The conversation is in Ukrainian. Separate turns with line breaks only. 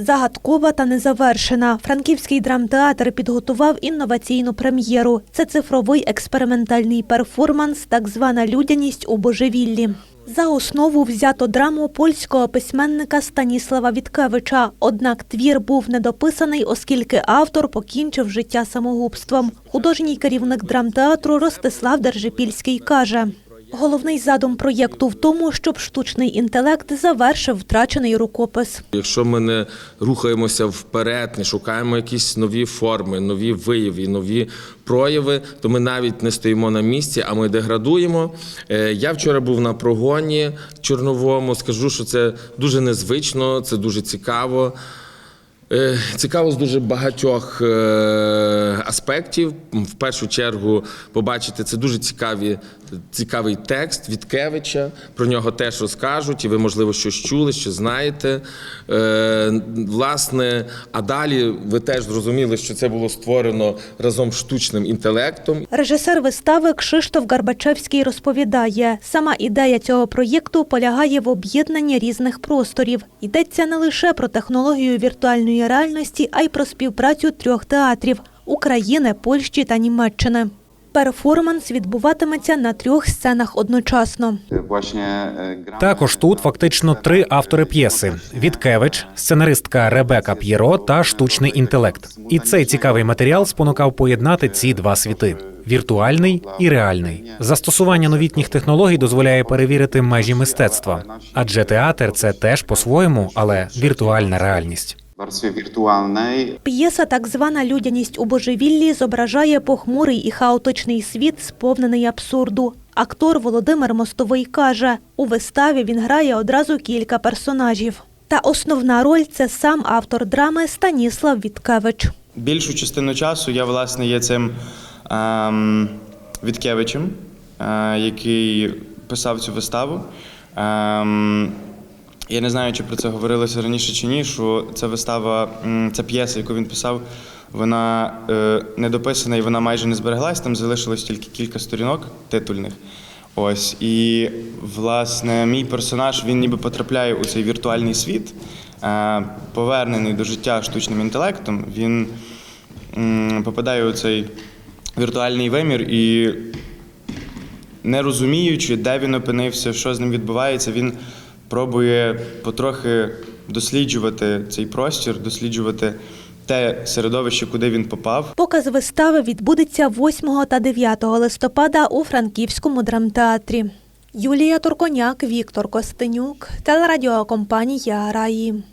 Загадкова та незавершена. Франківський драмтеатр підготував інноваційну прем'єру. Це цифровий експериментальний перформанс, так звана людяність у божевіллі. За основу взято драму польського письменника Станіслава Віткевича. Однак твір був недописаний, оскільки автор покінчив життя самогубством. Художній керівник драмтеатру Ростислав Держипільський каже. Головний задум проєкту в тому, щоб штучний інтелект завершив втрачений рукопис.
Якщо ми не рухаємося вперед, не шукаємо якісь нові форми, нові вияви, нові прояви, то ми навіть не стоїмо на місці, а ми деградуємо. Е, Я вчора був на прогоні чорновому. Скажу, що це дуже незвично, це дуже цікаво. Е, Цікаво з дуже багатьох е, аспектів. В першу чергу побачити це дуже цікаві, цікавий текст Віткевича. Про нього теж розкажуть, і ви, можливо, щось чули, що знаєте. Е, Власне, а далі ви теж зрозуміли, що це було створено разом з штучним інтелектом.
Режисер вистави Кшиштоф Гарбачевський розповідає, сама ідея цього проєкту полягає в об'єднанні різних просторів. Йдеться не лише про технологію віртуальної реальності, а й про співпрацю трьох театрів України, Польщі та Німеччини. Перформанс відбуватиметься на трьох сценах одночасно.
E,
Також тут фактично три автори п'єси: Віткевич, сценаристка Ребека П'єро та штучний інтелект. І цей цікавий матеріал спонукав поєднати ці два світи: віртуальний і реальний. Застосування новітніх технологій дозволяє перевірити межі мистецтва, адже театр це теж по-своєму, але віртуальна реальність.
W warstwie wirtualnej.
П'єса «Так звана людяність у божевіллі» зображає похмурий і хаотичний світ, сповнений абсурду. Актор Володимир Мостовий каже, у виставі він грає одразу кілька персонажів. Та основна роль – це сам автор драми Станіслав Віткевич.
Більшу частину часу я власне є цим ем, Віткевичем, е, який писав цю виставу. Ем, я не знаю, чи про це говорилося раніше чи ні, що ця вистава, ця п'єса, яку він писав, вона е, не дописана і вона майже не збереглась. Там залишилось тільки кілька сторінок титульних. Ось і власне мій персонаж він ніби потрапляє у цей віртуальний світ, е, повернений до життя штучним інтелектом. Він попадає у цей віртуальний вимір і, не розуміючи, де він опинився, що з ним відбувається, він пробує потрохи досліджувати цей простір, досліджувати те середовище, куди він попав.
Показ вистави відбудеться 8 та 9 листопада у Франківському драмтеатрі. Юлія Турконяк, Віктор Костенюк, телерадіокомпанія Раї.